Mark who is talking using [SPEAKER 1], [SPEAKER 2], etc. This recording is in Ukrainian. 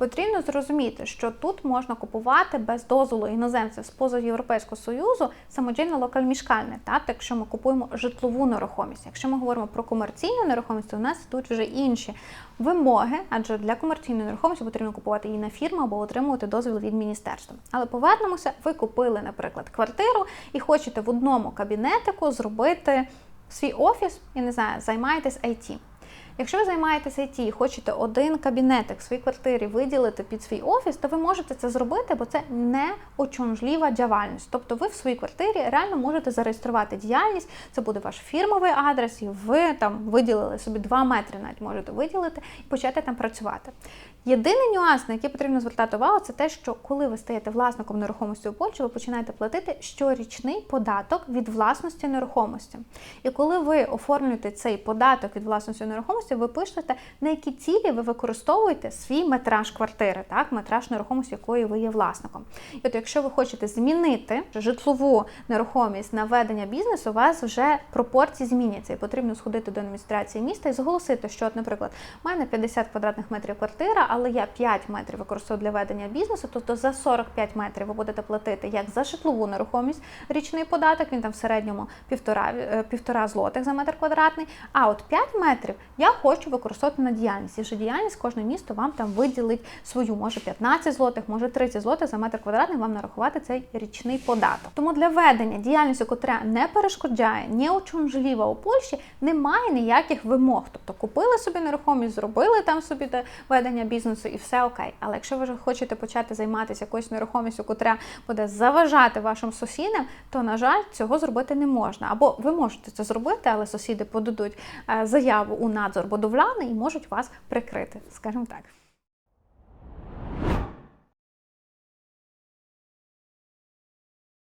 [SPEAKER 1] Потрібно зрозуміти, що тут можна купувати без дозволу іноземців з поза Європейського союзу самостійно локальмішкальне, так якщо ми купуємо житлову нерухомість. Якщо ми говоримо про комерційну нерухомість, то у нас йдуть вже інші вимоги, адже для комерційної нерухомості потрібно купувати її на фірму або отримувати дозвіл від міністерства. Але повернемося, ви купили, наприклад, квартиру і хочете в одному кабінетику зробити свій офіс, я не знаю, займаєтесь IT. Якщо ви займаєтесь IT і хочете один кабінетик в своїй квартирі виділити під свій офіс, то ви можете це зробити, бо це не очонжліва діяльність. Тобто ви в своїй квартирі реально можете зареєструвати діяльність, це буде ваш фірмовий адрес, і ви там виділили собі 2 метри, навіть можете виділити і почати там працювати. Єдиний нюанс, на який потрібно звертати увагу, це те, що коли ви стаєте власником нерухомості у Польщі, ви починаєте платити щорічний податок від власності нерухомості. І коли ви оформлюєте цей податок від власності нерухомості, ви пишете, на які цілі ви використовуєте свій метраж квартири, так, метраж нерухомості, якої ви є власником. І от якщо ви хочете змінити житлову нерухомість на ведення бізнесу, у вас вже пропорції зміняться. І потрібно сходити до адміністрації міста і зголосити, що, от, наприклад, у мене 50 квадратних метрів квартира, але я 5 метрів використовую для ведення бізнесу, тобто за 45 метрів ви будете платити як за житлову нерухомість річний податок, він там в середньому півтора, е, півтора злотих за метр квадратний. А от 5 метрів я хочу використовувати на діяльність. І вже діяльність кожне місто вам там виділить свою, може 15 злотих, може 30 злотих за метр квадратний вам нарахувати цей річний податок. Тому для ведення діяльності, котра не перешкоджає, не очонжліва у Польщі, немає ніяких вимог. Тобто купили собі нерухомість, зробили там собі ведення бізнесу і все окей. Але якщо ви хочете почати займатися якоюсь нерухомістю, котра буде заважати вашим сусідам, то на жаль, цього зробити не можна. Або ви можете це зробити, але сусіди подадуть е, заяву у надзор будовляний і можуть вас прикрити, скажімо так.